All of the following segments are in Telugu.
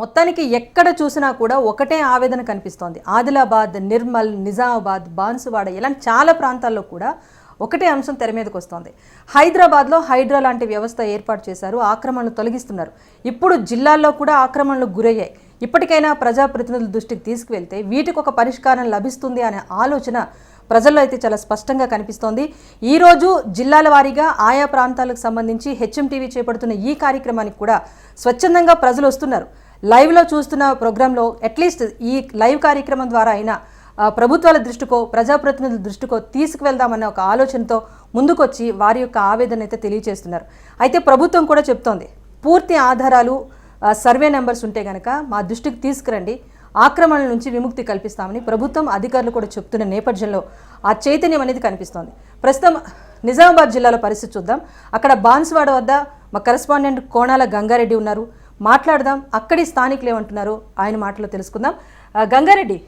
మొత్తానికి ఎక్కడ చూసినా కూడా ఒకటే ఆవేదన కనిపిస్తోంది. ఆదిలాబాద్ నిర్మల్ నిజామాబాద్ బాన్సువాడ ఇలాంటి చాలా ప్రాంతాల్లో కూడా ఒకటే అంశం తెర మీదకి వస్తోంది. హైదరాబాద్లో హైడ్రా లాంటి వ్యవస్థ ఏర్పాటు చేశారు ఆక్రమణలు తొలగిస్తున్నారు. ఇప్పుడు జిల్లాల్లో కూడా ఆక్రమణలు గురయ్యాయి. ఇప్పటికైనా ప్రజాప్రతినిధుల దృష్టికి తీసుకువెళ్తే వీటికి ఒక పరిష్కారం లభిస్తుంది అనే ఆలోచన ప్రజల్లో అయితే చాలా స్పష్టంగా కనిపిస్తోంది. ఈరోజు జిల్లాల వారీగా ఆయా ప్రాంతాలకు సంబంధించి హెచ్ఎంటీవీ చేపడుతున్న ఈ కార్యక్రమానికి కూడా స్వచ్ఛందంగా ప్రజలు వస్తున్నారు. లైవ్లో చూస్తున్న ప్రోగ్రాంలో అట్లీస్ట్ ఈ లైవ్ కార్యక్రమం ద్వారా అయినా ప్రభుత్వాల దృష్టికో ప్రజాప్రతినిధుల దృష్టికో తీసుకువెళ్దామన్న ఒక ఆలోచనతో ముందుకొచ్చి వారి యొక్క ఆవేదన అయితే తెలియజేస్తున్నారు అయితే ప్రభుత్వం కూడా చెప్తోంది పూర్తి ఆధారాలు సర్వే నెంబర్స్ ఉంటే కనుక మా దృష్టికి తీసుకురండి ఆక్రమణల నుంచి విముక్తి కల్పిస్తామని ప్రభుత్వం అధికారులు కూడా చెప్తున్న నేపథ్యంలో ఆ చైతన్యం అనేది కనిపిస్తోంది. ప్రస్తుతం నిజామాబాద్ జిల్లాలో పరిస్థితి చూద్దాం. అక్కడ బాన్స్వాడ వద్ద మా కరెస్పాండెంట్ కోణాల గంగారెడ్డి ఉన్నారు. మాట్లాడదాం. అక్కడి స్థానికులు ఏమంటున్నారు? ఆయన మాటలో తెలుసుకుందాం. గంగారెడ్డి.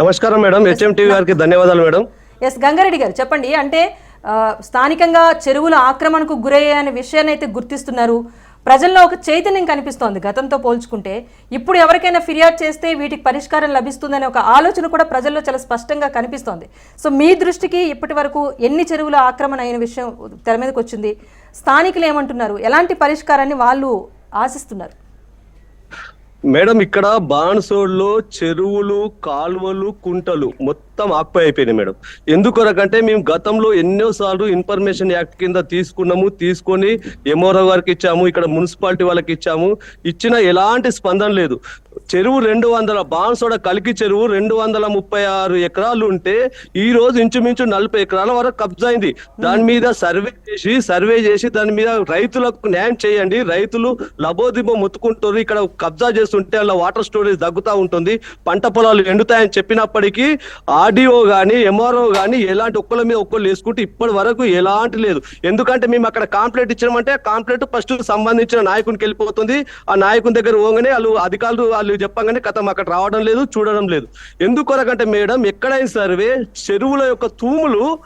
నమస్కారం మేడం. హెచ్ఎం టీవీ గారికి ధన్యవాదాలు మేడం. ఎస్ గంగారెడ్డి గారు చెప్పండి. అంటే స్థానికంగా చెరువుల ఆక్రమణకు గురయ్యాయనే విషయాన్ని అయితే గుర్తిస్తున్నారు. ప్రజల్లో ఒక చైతన్యం కనిపిస్తోంది గతంతో పోల్చుకుంటే. ఇప్పుడు ఎవరికైనా ఫిర్యాదు చేస్తే వీటికి పరిష్కారం లభిస్తుందనే ఒక ఆలోచన కూడా ప్రజల్లో చాలా స్పష్టంగా కనిపిస్తోంది. సో మీ దృష్టికి ఇప్పటి వరకు ఎన్ని చెరువుల ఆక్రమణ అయిన విషయం తెర మీదకి వచ్చింది? స్థానికులు ఏమంటున్నారు? ఎలాంటి పరిష్కారాన్ని వాళ్ళు ఆశిస్తున్నారు. మేడం ఇక్కడ బాన్సోడ్లో చెరువులు కాలువలు కుంటలు మొత్తం ఆక్పై అయిపోయినాయి మేడం. ఎందుకొరకంటే మేము గతంలో ఎన్నోసార్లు ఇన్ఫర్మేషన్ యాక్ట్ కింద తీసుకున్నాము తీసుకొని ఎమోరో గారికి ఇచ్చాము ఇక్కడ మున్సిపాలిటీ వాళ్ళకి ఇచ్చాము. ఇచ్చిన ఎలాంటి స్పందన లేదు. చెరువు రెండు వందల బాన్సోడ కలికి చెరువు రెండు వందల ముప్పై ఆరు ఎకరాలు ఉంటే ఈ రోజు ఇంచుమించు నలభై ఎకరాల వరకు కబ్జా అయింది. దాని మీద సర్వే చేసి సర్వే చేసి దాని మీద రైతులకు న్యాయం చేయండి. రైతులు లబోదిబో ముత్తుకుంటారు ఇక్కడ కబ్జా చేస్తుంటే అలా వాటర్ స్టోరేజ్ తగ్గుతా ఉంటుంది. పంట పొలాలు ఎండుతాయని చెప్పినప్పటికీ ఆర్డీఓ కానీ ఎంఆర్ఓ కానీ ఎలాంటి ఒక్కల మీద ఒక్కళ్ళు వేసుకుంటే ఇప్పటి వరకు ఎలాంటి లేదు. ఎందుకంటే మేము అక్కడ కాంప్లైంట్ ఇచ్చినామంటే కాంప్లైంట్ ఫస్ట్ సంబంధించిన నాయకునికి వెళ్ళిపోతుంది. ఆ నాయకుని దగ్గర పోగానే వాళ్ళు అధికారులు వాళ్ళు చెప్పగానే కథం అక్కడ రావడం లేదు చూడడం లేదు. ఎందుకొరకంటే మేడం ఎక్కడైనా సర్వే చెరువుల యొక్క తూములు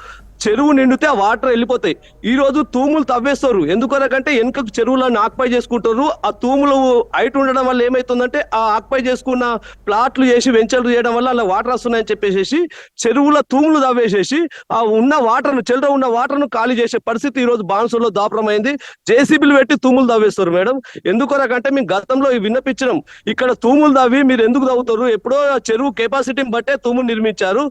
చెరువు నిండితే ఆ వాటర్ వెళ్ళిపోతాయి. ఈ రోజు తూములు తవ్వేస్తారు. ఎందుకనకంటే వెనుక చెరువులను ఆక్పై చేసుకుంటారు. ఆ తూములు హైట్ ఉండడం వల్ల ఏమైతుందంటే ఆ ఆక్పై చేసుకున్న ప్లాట్లు చేసి వెంచర్లు చేయడం వల్ల అలా వాటర్ వస్తున్నాయని చెప్పేసి చెరువుల తూములు తవ్వేసేసి ఆ ఉన్న వాటర్ చెరువు ఉన్న వాటర్ను ఖాళీ చేసే పరిస్థితి ఈ రోజు బాన్సుల్లో దాపరమైంది. జేసీబీలు పెట్టి తూములు తవ్వేస్తారు మేడం. ఎందుకొరకంటే మేము గతంలో విన్నపించడం ఇక్కడ తూములు తవ్వి మీరు ఎందుకు తవ్వుతారు? ఎప్పుడో చెరువు కెపాసిటీని బట్టే తూములు నిర్మించారు.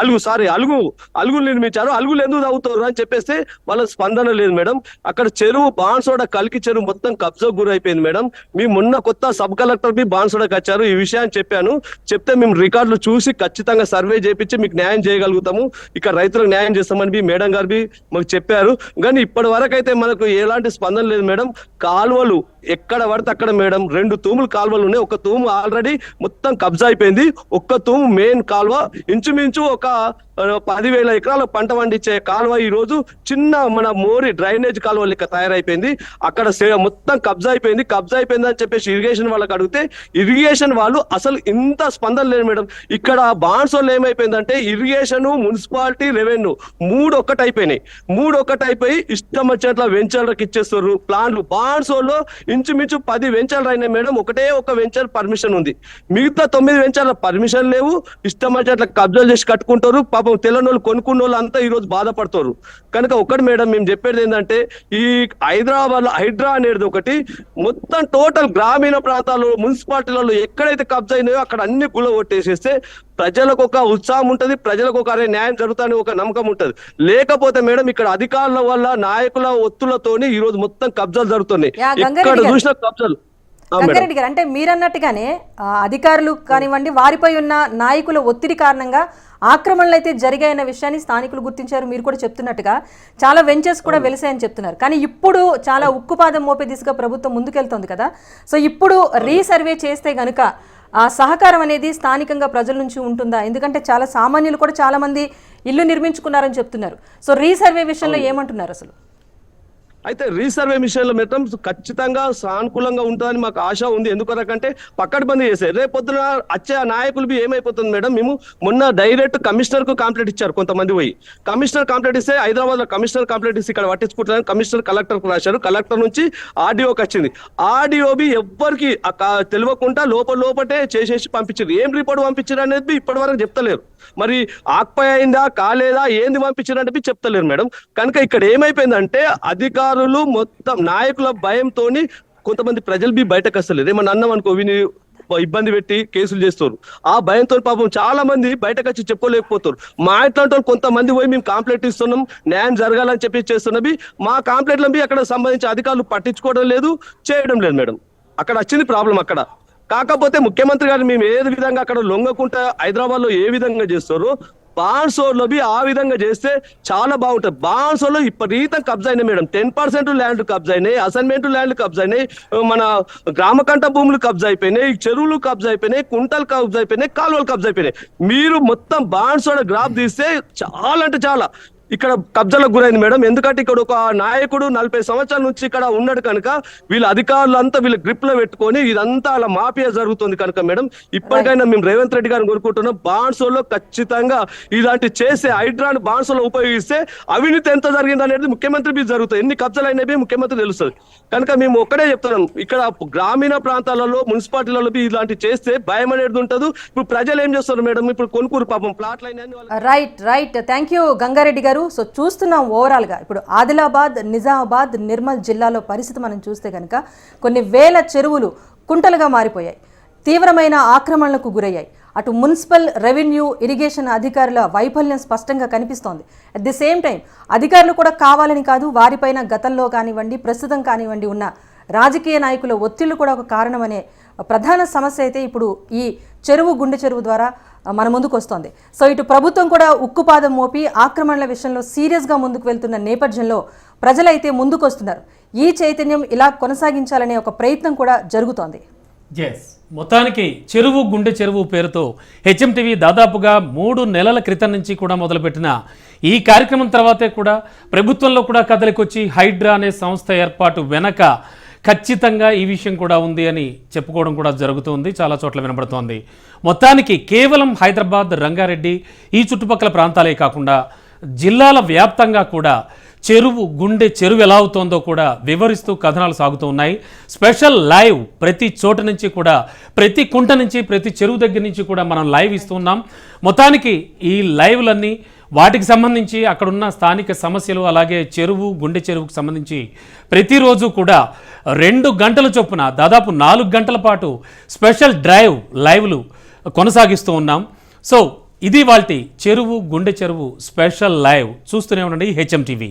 అలుగు సారీ అలుగు అలుగులు నిర్మించారు. అలుగులు ఎందుకు తాగుతారు అని చెప్పేస్తే వాళ్ళ స్పందన లేదు మేడం. అక్కడ చెరువు బాన్సోడ కలికి చెరువు మొత్తం కబ్జా గురైపోయింది మేడం. మేము మొన్న కొత్త సబ్ కలెక్టర్ బి బాన్సోడకి వచ్చారు. ఈ విషయాన్ని చెప్పాను. చెప్తే మేము రికార్డులు చూసి ఖచ్చితంగా సర్వే చేపించి మీకు న్యాయం చేయగలుగుతాము. ఇక్కడ రైతులకు న్యాయం చేస్తామని మీ మేడం గారు బి మాకు చెప్పారు. కానీ ఇప్పటి వరకు అయితే మనకు ఎలాంటి స్పందన లేదు మేడం. కాలువలు ఎక్కడ పడితే అక్కడ మేడం. రెండు తూములు కాలువలు ఉన్నాయి. ఒక తూము ఆల్రెడీ మొత్తం కబ్జా అయిపోయింది. ఒక్క తూము మెయిన్ కాలువ. ఇంచుమించు ఒక పదివేల ఎకరాల పంట పండించే కాలువ ఈ రోజు చిన్న మన మోరి డ్రైనేజ్ కాలువ లెక్క తయారైపోయింది. అక్కడ సే- మొత్తం కబ్జా అయిపోయింది. కబ్జా అయిపోయింది అని చెప్పేసి ఇరిగేషన్ వాళ్ళకి అడిగితే ఇరిగేషన్ వాళ్ళు అసలు ఇంత స్పందన లేదు మేడం. ఇక్కడ బాన్సోళ్ళు ఏమైపోయిందంటే ఇరిగేషన్ మున్సిపాలిటీ రెవెన్యూ మూడు ఒక్కటి అయిపోయినాయి మూడు ఒక్కటి అయిపోయి ఇష్టం వచ్చినట్ల వెంచర్లకు ఇచ్చేస్తారు ప్లాన్లు బాన్సోల్లో ఇంచుమించు పది వెంచర్లు అయినాయి మేడం. ఒకటే ఒక వెంచర్ పర్మిషన్ ఉంది. మిగతా తొమ్మిది వెంచర్ల పర్మిషన్ లేవు. ఇష్టం వచ్చేట్ల కబ్జాలు చేసి కట్టుకుంటారు. పాపం తెలంగాణ కొనుక్కున్న వాళ్ళు అంతా ఈ రోజు బాధపడతారు. కనుక ఒకటి మేడం మేము చెప్పేది ఏంటంటే ఈ హైదరాబాద్ హైడ్రా అనేది ఒకటి మొత్తం టోటల్ గ్రామీణ ప్రాంతాల్లో మున్సిపాలిటీలలో ఎక్కడైతే కబ్జా అయినాయో అక్కడ అన్ని గుల కొట్టేసేస్తే ప్రజలకు ఒక ఉత్సాహం ఉంటది ప్రజలకు ఒక అరే న్యాయం జరుగుతాని ఒక నమ్మకం ఉంటది. లేకపోతే మేడం ఇక్కడ అధికారుల వల్ల నాయకుల ఒత్తులతోని ఈ రోజు మొత్తం కబ్జాలు జరుగుతున్నాయి. గారు. చూసినా కబ్జాలు. గంగారెడ్డి గారు అంటే మీరన్నట్టుగానే అధికారులు కానివ్వండి వారిపై ఉన్న నాయకుల ఒత్తిడి కారణంగా ఆక్రమణలు అయితే జరిగాయన్న విషయాన్ని స్థానికులు గుర్తించారు. మీరు కూడా చెప్తున్నట్టుగా చాలా వెంచర్స్ కూడా వెలిసాయని చెప్తున్నారు. కానీ ఇప్పుడు చాలా ఉక్కుపాదం మోపే దిశగా ప్రభుత్వం ముందుకెళ్తోంది కదా. సో ఇప్పుడు రీసర్వే చేస్తే గనుక ఆ సహకారం అనేది స్థానికంగా ప్రజల నుంచి ఉంటుందా? ఎందుకంటే చాలా సామాన్యులు కూడా చాలా మంది ఇల్లు నిర్మించుకున్నారని చెప్తున్నారు. సో రీసర్వే విషయంలో ఏమంటున్నారు అసలు? అయితే రీసర్వే విషయంలో మొత్తం ఖచ్చితంగా సానుకూలంగా ఉంటుందని మాకు ఆశ ఉంది. ఎందుకంటే పక్కడబందీ చేశారు రేపు పొద్దున వచ్చే ఆ నాయకులు బి ఏమైపోతుంది మేడం? మేము మొన్న డైరెక్ట్ కమిషనర్కు కాంప్లైంట్ ఇచ్చారు కొంతమంది పోయి. కమిషనర్ కంప్లైంట్ ఇస్తే హైదరాబాద్లో కమిషనర్ కంప్లైంట్ ఇస్తే ఇక్కడ పట్టించుకుంటారని కమిషనర్ కలెక్టర్కు రాశారు. కలెక్టర్ నుంచి ఆర్డీఓకి వచ్చింది. ఆర్డీఓబి ఎవ్వరికి తెలియకుండా లోపల లోపటే చేసేసి పంపించారు. ఏం రిపోర్ట్ పంపించారు అనేది ఇప్పటి వరకు చెప్తలేరు. మరి ఆక్పై అయిందా కాలేదా ఏంది పంపించారు అంటే చెప్తలేరు మేడం. కనుక ఇక్కడ ఏమైపోయిందంటే అధికారులు మొత్తం నాయకుల భయంతో కొంతమంది ప్రజలు బి బయటకు వస్తలేదు ఏమన్నా అన్నం అనుకో విని ఇబ్బంది పెట్టి కేసులు చేస్తారు. ఆ భయంతో పాపం చాలా మంది బయటకు వచ్చి చెప్పుకోలేకపోతారు. మా ఇట్లాంటి వాళ్ళు కొంతమంది పోయి మేము కాంప్లైంట్ ఇస్తున్నాం న్యాయం జరగాలని చెప్పి చేస్తున్నవి. మా కాంప్లైంట్లను అక్కడ సంబంధించి అధికారులు పట్టించుకోవడం లేదు చేయడం లేదు మేడం. అక్కడ వచ్చింది ప్రాబ్లం అక్కడ. కాకపోతే ముఖ్యమంత్రి గారు మేము ఏ విధంగా అక్కడ లొంగకుండా హైదరాబాద్లో ఏ విధంగా చేస్తారో బాన్సోర్లో బి ఆ విధంగా చేస్తే చాలా బాగుంటుంది. బాన్సోర్లో విపరీతం కబ్జా అయినాయి మేడం. టెన్ పర్సెంట్ ల్యాండ్ కబ్జా అయినాయి అసైన్మెంట్ ల్యాండ్ కబ్జా అయినాయి మన గ్రామకంఠ భూములు కబ్జా అయిపోయినాయి చెరువులు కబ్జా అయిపోయినాయి కుంటలు కబ్జా అయిపోయినాయి కాలువలు కబ్జా అయిపోయినాయి. మీరు మొత్తం బాన్సోడ గ్రాఫ్ తీస్తే చాలా అంటే చాలా. ఇక్కడ కబ్జాలకు గురైంది మేడం. ఎందుకంటే ఇక్కడ ఒక నాయకుడు నలభై సంవత్సరాల నుంచి ఇక్కడ ఉన్నాడు కనుక వీళ్ళ అధికారులు అంతా వీళ్ళ గ్రిప్లో పెట్టుకొని ఇదంతా అలా మాఫియా జరుగుతుంది కనుక మేడం. ఇప్పటికైనా మేము రేవంత్ రెడ్డి గారిని కోరుకుంటున్నాం. బాన్సోలో ఖచ్చితంగా ఇలాంటి చేసే హైడ్రాన్ బాన్సోలో ఉపయోగిస్తే అవినీతి ఎంత జరిగింది అనేది ముఖ్యమంత్రి మీద జరుగుతుంది. ఎన్ని కబ్జాలు అయినవి ముఖ్యమంత్రి తెలుస్తుంది. కనుక మేము ఒక్కడే చెప్తున్నాం. ఇక్కడ గ్రామీణ ప్రాంతాలలో మున్సిపాలిటీలలో బి ఇలాంటి చేస్తే భయం అనేది ఉంటుంది. ఇప్పుడు ప్రజలు ఏం చేస్తారు మేడం? ఇప్పుడు కొనుక్కూరు పాపం ప్లాట్లు అయినా right right thank you Gangareddy garu. So చూస్తున్నాం ఓవరాల్గా ఇప్పుడు ఆదిలాబాద్ నిజామాబాద్ నిర్మల్ జిల్లాలో పరిస్థితి మనం చూస్తే కనుక కొన్ని వేల చెరువులు కుంటలుగా మారిపోయాయి. తీవ్రమైన ఆక్రమణలకు గురయ్యాయి. అటు మున్సిపల్ రెవెన్యూ ఇరిగేషన్ అధికారుల వైఫల్యం స్పష్టంగా కనిపిస్తోంది. అట్ ది సేమ్ టైం అధికారులు కూడా కావాలని కాదు వారిపైన గతంలో కానివ్వండి ప్రస్తుతం కానివ్వండి ఉన్న రాజకీయ నాయకుల ఒత్తిళ్ళు కూడా ఒక కారణమనే ప్రధాన సమస్య అయితే ఇప్పుడు ఈ చెరువు గుండె చెరువు ద్వారా మన ముందుకు వస్తోంది. సో ఇటు ప్రభుత్వం కూడా ఉక్కుపాదం మోపి ఆక్రమణల విషయంలో సీరియస్గా ముందుకు వెళ్తున్న నేపథ్యంలో ప్రజలైతే ముందుకు వస్తున్నారు. ఈ చైతన్యం ఇలా కొనసాగించాలనే ఒక ప్రయత్నం కూడా జరుగుతోంది. ఎస్ మొత్తానికి చెరువు గుండె చెరువు పేరుతో హెచ్ఎంటీవీ దాదాపుగా మూడు నెలల క్రితం నుంచి కూడా మొదలుపెట్టిన ఈ కార్యక్రమం తర్వాతే కూడా ప్రభుత్వంలో కూడా కదలికొచ్చి హైడ్రా అనే సంస్థ ఏర్పాటు వెనక ఖచ్చితంగా ఈ విషయం కూడా ఉంది అని చెప్పుకోవడం కూడా జరుగుతుంది. చాలా చోట్ల వినబడుతోంది. మొత్తానికి కేవలం హైదరాబాద్ రంగారెడ్డి ఈ చుట్టుపక్కల ప్రాంతాలే కాకుండా జిల్లాల వ్యాప్తంగా కూడా చెరువు గుండె చెరువు ఎలా అవుతోందో కూడా వివరిస్తూ కథనాలు సాగుతూ ఉన్నాయి. స్పెషల్ లైవ్ ప్రతి చోట నుంచి కూడా ప్రతి కుంట నుంచి ప్రతి చెరువు దగ్గర నుంచి కూడా మనం లైవ్ ఇస్తున్నాం మొత్తానికి ఈ లైవ్లన్నీ వాటికి సంబంధించి అక్కడున్న స్థానిక సమస్యలు అలాగే చెరువు గుండె చెరువుకు సంబంధించి ప్రతిరోజు కూడా రెండు గంటల చొప్పున దాదాపు నాలుగు గంటల పాటు స్పెషల్ డ్రైవ్ లైవ్లు కొనసాగిస్తూ ఉన్నాం. సో ఇది వాళ్ళ చెరువు గుండె చెరువు స్పెషల్ లైవ్. చూస్తూనే ఉండండి హెచ్ఎం టీవీ.